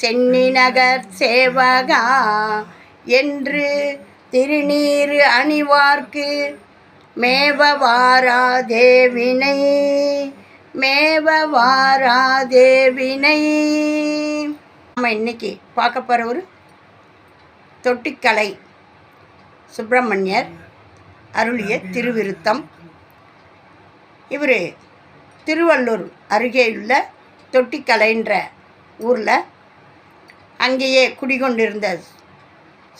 சென்னி நகர் சேவகா என்று திருநீர் அணிவார்க்கு. மேவவாரா தேவினை மேவ தேவினை. நம்ம இன்னைக்கு பார்க்க போகிற ஒரு தொட்டிக்கலை. சுப்பிரமணியர் அருளிய திருவிருத்தம். இவர் திருவள்ளூர் அருகேயுள்ள தொட்டிக்கலைன்ற ஊரில் அங்கேயே குடிகொண்டிருந்த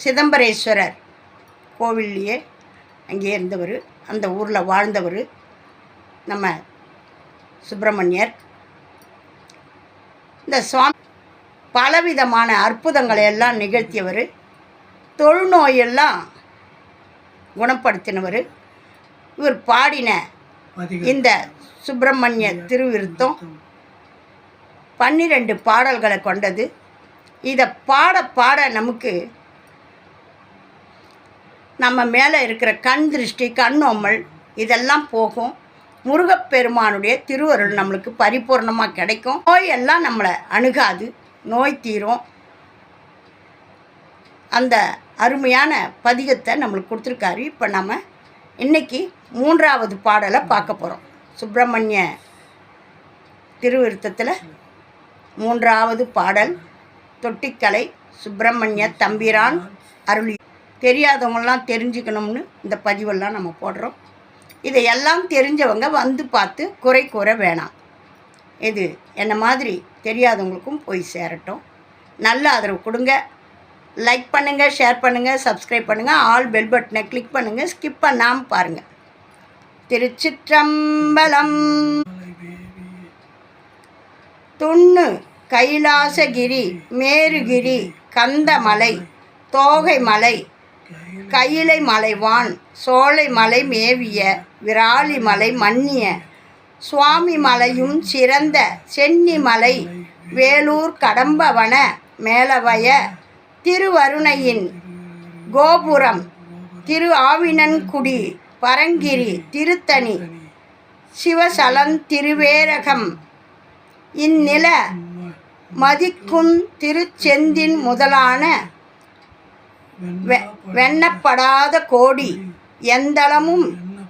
சிதம்பரேஸ்வரர் கோவில்லையே அங்கே இருந்தவர் அந்த ஊரில் வாழ்ந்தவர் நம்ம சுப்பிரமணியர். இந்த சுவாமி பலவிதமான அற்புதங்களை எல்லாம் நிகழ்த்தியவர் தொழுநோயெல்லாம் குணப்படுத்தினவர். இவர் பாடின இந்த சுப்பிரமணிய திருவிருத்தம் பன்னிரெண்டு பாடல்களை கொண்டது. இதை பாட பாட நமக்கு நம்ம மேலே இருக்கிற கண் திருஷ்டி கண்ணோமல் இதெல்லாம் போகும். முருகப்பெருமானுடைய திருவருள் நம்மளுக்கு பரிபூர்ணமாக கிடைக்கும். நோயெல்லாம் நம்மளை அணுகாது. நோய் தீரும். அந்த அருமையான பதிகத்தை நம்மளுக்கு கொடுத்துருக்காரு. இப்போ நம்ம இன்னைக்கு மூன்றாவது பாடலை பார்க்க போகிறோம் சுப்பிரமணிய திருவிருத்தத்தில் மூன்றாவது பாடல். தொட்டிக்கலை சுப்பிரமணிய தம்பிரான் அருள். தெரியாதவங்களாம் தெரிஞ்சுக்கணும்னு இந்த பதிவெல்லாம் நம்ம போடுறோம். இதையெல்லாம் தெரிஞ்சவங்க வந்து பார்த்து குறை கூற வேணாம். இது என்ன மாதிரி தெரியாதவங்களுக்கும் போய் சேரட்டும். நல்ல ஆதரவு கொடுங்க. லைக் பண்ணுங்கள் ஷேர் பண்ணுங்கள் சப்ஸ்கிரைப் பண்ணுங்கள் ஆல் பெல் பட்டனை கிளிக் பண்ணுங்கள் ஸ்கிப் பண்ணாமல் பாருங்கள் திருச்சிற்றம்பலம். துண்ணு. கைலாசகிரி மேருகிரி கந்தமலை தோகை மலை கையிலை மலைவான் சோலை மலை மேவிய விராலி மலை மன்னிய சுவாமி மலையும் சிறந்த சென்னி மலை வேலூர் கடம்பவன மேலவய திருவருணையின் கோபுரம் திரு ஆவினன்குடி பரங்கிரி திருத்தணி சிவசலன் திருவேரகம் இந்நில மதிக்கும் திருச்செந்தின் முதலான வெண்ணப்படாத கோடி எந்தளமும்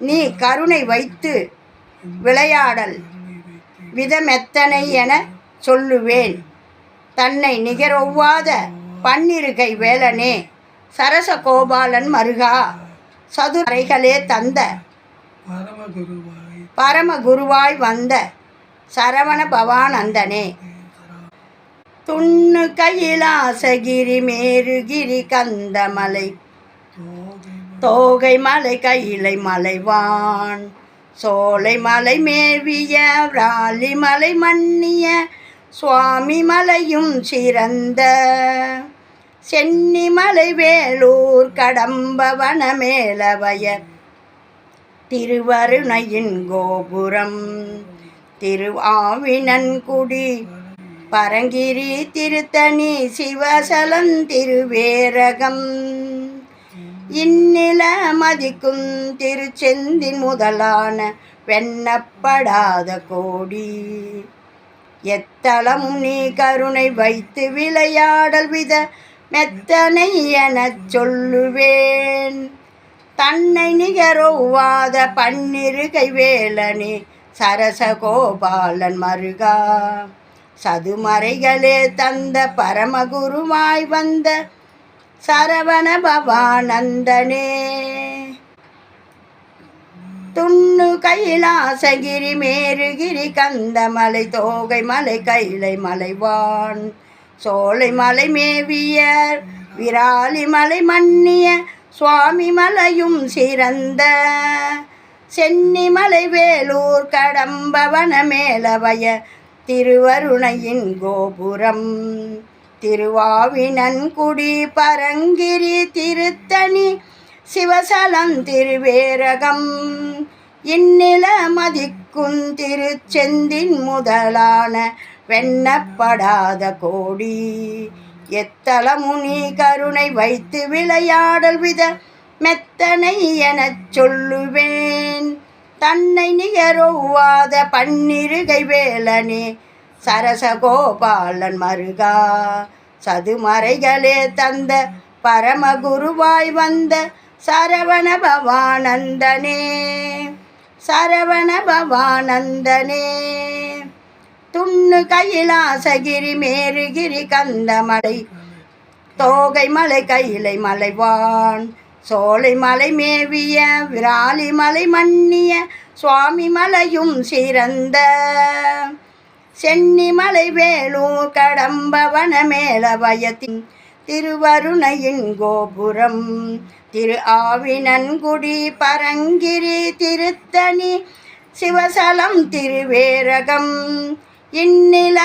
நீ கருணை வைத்து விளையாடல் விதமெத்தனை என சொல்லுவேன். தன்னை நிகரொவ்வாத பன்னிருகை வேலனே சரச கோபாலன் மருகா சதுரைகளே தந்த பரமகுருவாய் வந்த சரவண பவானந்தனே. துண்ணு கைலாசகிரி மேருகிரி கந்தமலை. தோகை மலை கையிலை மலைவான். சோலை மலை மேவிய ராலி மலை மன்னிய சுவாமி மலையும் சிறந்த. சென்னி மலை வேலூர் கடம்பவன மேலவயர் திருவருணையின் கோபுரம். திருவாவினன்குடி பரங்கிரி திருத்தணி சிவசலம் திருவேரகம். இந்நில மதிக்கும் திருச்செந்தின் முதலான வெண்ணப்படாத கோடி. எத்தளம் நீ கருணை வைத்து விளையாடல் வித மெத்தனை எனச் சொல்லுவேன். தன்னை நிகரோவாத பன்னிருகை வேலனே சரசகோபாலன் மருகா. சதுமறைகளே தந்த பரமகுருவாய் வந்த சரவண பவானந்தனே. துண்ணு கைலாசகிரி மேருகிரி கந்தமலை தோகை மலை கைலை மலைவான். சோலை மலை மேவியர் விராலி மலை மன்னிய சுவாமி மலையும் சிறந்த. சென்னிமலை வேலூர் கடம்பவன மேலவய திருவருணையின் கோபுரம். திருவாவினன்குடி பரங்கிரி திருத்தணி சிவசலம் திருவேரகம். இந்நில மதிக்கும் திருச்செந்தின் முதலான வெண்ணப்படாத கோடி. எத்தலமுனி கருணை வைத்து விளையாடல் வித மெத்தனை எனச் சொல்லுவேன். தன்னை நிகரொவ்வாத பன்னிருகை வேலனே சரசகோபாலன் மருகா. சதுமறைகளே தந்த பரமகுருவாய் வந்த சரவண பவானந்தனே சரவண பவானந்தனே. துண்ணு கைலாசகிரி மேருகிரி கந்தமலை தோகை மலை கையிலை மலைவான். சோலை மலை மேவிய விராலி மலை மன்னிய சுவாமி மலையும் சிறந்த. சென்னிமலை வேலூர் கடம்பவன மேலவயத்தின் திருவருணையின் கோபுரம். திரு ஆவினன்குடி பரங்கிரி திருத்தணி சிவசலம் திருவேரகம். இந்நில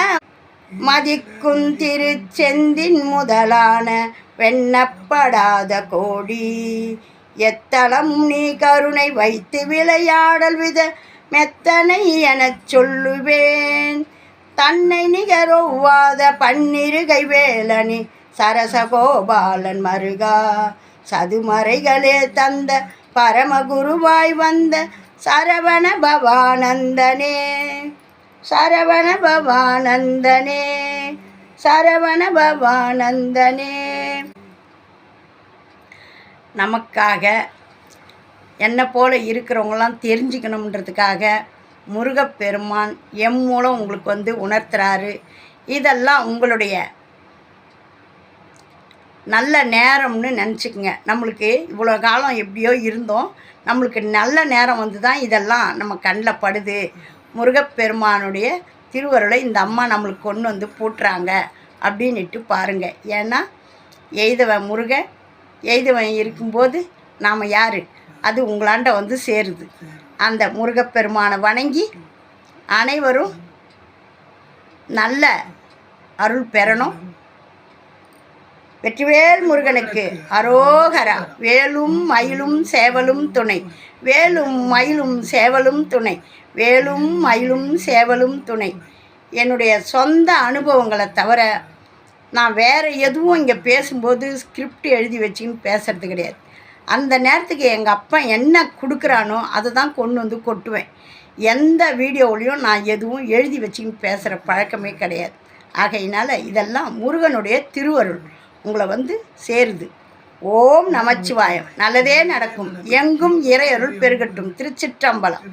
மதிக்கும் திருச்செந்தின் முதலான வெண்ணப்படாத கோடி. எத்தளம் நீ கருணை வைத்து விளையாடல் வித மெத்தனை எனச் சொல்லுவேன். தன்னை நிகரொவ்வாத பன்னிருகை வேலனி சரசகோபாலன் மருகா. சதுமறைகளே தந்த பரமகுருவாய் வந்த சரவண பவானந்தனே சரவண பவானந்தனே சரவண பவானந்தனே. நமக்காக என்னை போல் இருக்கிறவங்களாம் தெரிஞ்சுக்கணுன்றதுக்காக முருகப்பெருமான் எம் மூலம் உங்களுக்கு வந்து உணர்த்துறாரு. இதெல்லாம் உங்களுடைய நல்ல நேரம்னு நினச்சிக்கங்க. நம்மளுக்கு இவ்வளோ காலம் எப்படியோ இருந்தோம். நம்மளுக்கு நல்ல நேரம் வந்து தான் இதெல்லாம் நம்ம கண்ணில் படுது. முருகப்பெருமானுடைய திருவருளை இந்த அம்மா நம்மளுக்கு கொண்டு வந்து பூட்டுறாங்க. அப்படின்னுட்டு பாருங்கள் ஏன்னா எய்தவன் முருகன் எய்தவன் இருக்கும்போது நாம் யார்? அது உங்களாண்ட வந்து சேருது. அந்த முருகப்பெருமானை வணங்கி அனைவரும் நல்ல அருள் பெறணும். வெற்றிவேல் முருகனுக்கு அரோகரா. வேலும் மயிலும் சேவலும் துணை. வேலும் மயிலும் சேவலும் துணை. வேலும் மயிலும் சேவலும் துணை. என்னுடைய சொந்த அனுபவங்களை தவிர நான் வேறு எதுவும் இங்கே பேசும்போது ஸ்கிரிப்ட் எழுதி வச்சுன்னு பேசுறது கிடையாது. அந்த நேரத்துக்கு எங்கள் அப்பா என்ன கொடுக்குறானோ அதை தான் கொண்டு வந்து கொட்டுவேன். எந்த வீடியோவிலையும் நான் எதுவும் எழுதி வச்சுன்னு பேசுகிற பழக்கமே கிடையாது. ஆகையினால் இதெல்லாம் முருகனுடைய திருவருள். உங்களை வந்து சேருது. ஓம் நமச்சிவாயம். நல்லதே நடக்கும். எங்கும் இறையருள் பெருகட்டும். திருச்சிற்றம்பலம்.